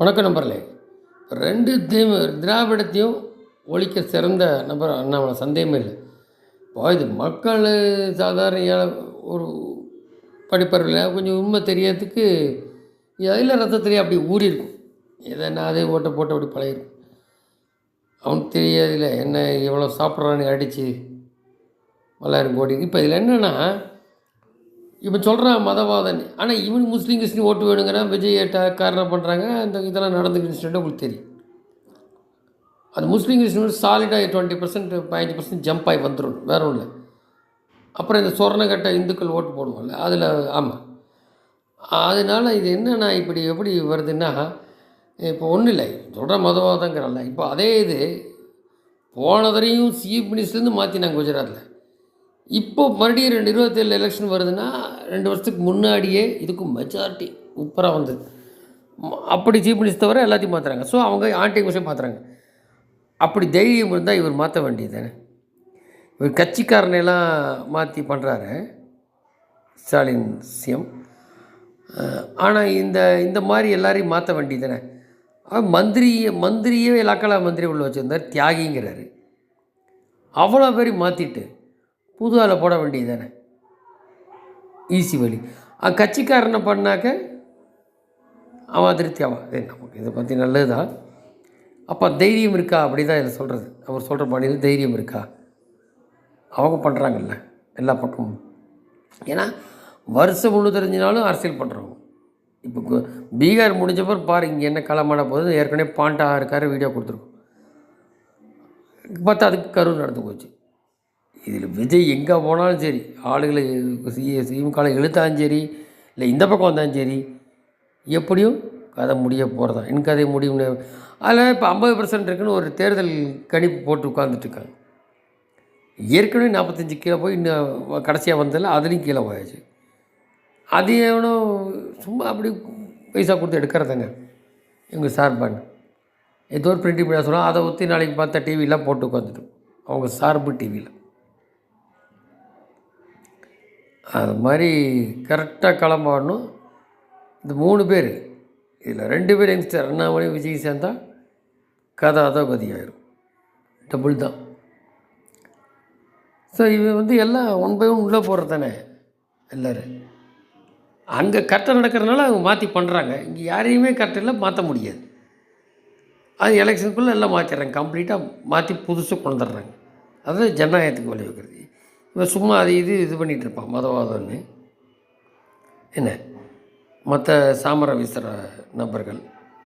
வணக்கம் நம்பர்களே ரெண்டு தீம திராவிடத்தையும் ஒழிக்க சிறந்த நபர் அண்ணாமலை சந்தேகமே இல்லை. இப்போ இது மக்கள் சாதாரண ஏழை ஒரு படிப்பறிவில் கொஞ்சம் உண்மை தெரியறதுக்கு அதில் ரத்தத்திலேயே அப்படி ஊறியிருக்கும். எதை நான் அதே ஓட்ட போட்டு அப்படி பழகிருக்கும். அவனுக்கு தெரியாதில்ல என்ன எவ்வளோ சாப்பிட்றான்னு அடித்து பல்லாயிரம் கோடி இப்போ இதில் என்னென்னா இப்போ சொல்கிறான் மதவாதன் ஆனால் இவன் முஸ்லீம் கிறிஸ்டின் ஓட்டு வேணுங்கிறான் விஜய் காரணம் பண்ணுறாங்க அந்த இதெல்லாம் நடந்துக்கிட்டு உங்களுக்கு தெரியும். அது முஸ்லீம் கிறிஸ்டின் சாலிடாக டுவெண்ட்டி பர்சன்ட் பதினஞ்சு பர்சன்ட் ஜம்ப் ஆகி வந்துடும் வேற ஒன்றும் இல்லை. அப்புறம் இந்த சொர்ணக்கட்ட இந்துக்கள் ஓட்டு போடுவோம்ல அதில் ஆமாம் அதனால் இது என்னென்னா இப்படி எப்படி வருதுன்னா இப்போ ஒன்றும் இல்லை. சொல்கிற மதவாதங்கிறல்ல இப்போ அதே இது போன தடவையும் சீஃப் மினிஸ்டர்லேருந்து மாற்றினாங்க குஜராத்தில் இப்போ மறுபடியும் ரெண்டு இருபத்தேழு எலெக்ஷன் வருதுன்னா ரெண்டு வருஷத்துக்கு முன்னாடியே இதுக்கும் மெஜாரிட்டி சூப்பராக வந்தது. அப்படி சீஃப் மினிஸ்டர் தவிர எல்லாத்தையும் மாற்றுறாங்க ஸோ அவங்க ஆன்டி விஷயம் மாற்றுறாங்க அப்படி தைரியம் இருந்தால் இவர் மாற்ற வேண்டியது தானே இவர் கட்சிக்காரனையெல்லாம் மாற்றி பண்ணுறாரு ஸ்டாலின் சிஎம். ஆனால் இந்த இந்த மாதிரி எல்லாரையும் மாற்ற வேண்டியது தானே மந்திரியை மந்திரியே இலக்கலா மந்திரி உள்ள வச்சுருந்தார் தியாகிங்கிறாரு. அவ்வளோ பேரையும் மாற்றிட்டு புது ஆளை போட வேண்டியது தானே ஈஸி வழி. அ கட்சிக்காரனை பண்ணாக்க அவன் அதிருப்தி ஆவான். அது நமக்கு இதை பற்றி நல்லது தான் அப்போ தைரியம் இருக்கா? அப்படி தான் இதில் சொல்கிறது அவர் சொல்கிற பாணியில் தைரியம் இருக்கா? அவங்க பண்ணுறாங்கல்ல எல்லா பக்கமும். ஏன்னா வருஷம் முழு தெரிஞ்சினாலும் அரசியல் பண்ணுறவங்க இப்போ பீகார் முடிஞ்சப்பறம் பாரு இங்கே என்ன களமான போது ஏற்கனவே பாண்டா இருக்கார் வீடியோ கொடுத்துருக்கோம். பார்த்தா அதுக்கு கரூர் நடந்து போச்சு. இதில் விஜய் எங்கே போனாலும் சரி ஆளுகளை திமுக இழுத்தாலும் சரி இல்லை இந்த பக்கம் வந்தாலும் சரி எப்படியும் கதை முடிய போகிறதா என் கதை முடியும்னு அதில் இப்போ ஐம்பது பர்சன்ட் இருக்குன்னு ஒரு தேர்தல் கணிப்பு போட்டு உட்காந்துட்ருக்காங்க ஏற்கனவே நாற்பத்தஞ்சு கீழே போய் இன்னும் கடைசியாக வந்ததில்ல அதுலேயும் கீழே போயாச்சு. அது எவனோ சும்மா அப்படி பைசா கொடுத்து எடுக்கிறதாங்க எங்கள் சார்பான்னு ஏதோ ஒரு பிரிண்ட் மீடியா சொல்லுவோம் அதை ஒத்தி நாளைக்கு பார்த்தா டிவிலாம் போட்டு உட்காந்துட்டு அவங்க சார்பு டிவியில் அது மாதிரி கரெக்டாக கிளம்பணும் இந்த மூணு பேர். இதில் ரெண்டு பேர் யங்ஸ்டர் அண்ணாமலை விஜய் சேர்ந்தா கதை அதோ கதியாயிரும். டபுள் தான். ஸோ இவன் வந்து எல்லாம் ஒன் பை ஒன் உள்ளே போகிறது தானே எல்லோரும். அங்கே கரெக்டாக நடக்கிறதுனால அவங்க மாற்றி பண்ணுறாங்க. இங்கே யாரையுமே கரெக்டில் மாற்ற முடியாது. அது எலெக்ஷனுக்குள்ளே எல்லாம் மாற்றிடுறாங்க. கம்ப்ளீட்டாக மாற்றி புதுசாக கொண்டு வந்துடுறாங்க அதுதான் ஜனநாயகத்துக்கு வழிவகுக்கிறது. இவன் சும்மா அது இது இது பண்ணிகிட்டு இருப்பான் மதவாதம்னு. என்ன? மற்ற சாமர வீசுகிற நபர்கள்.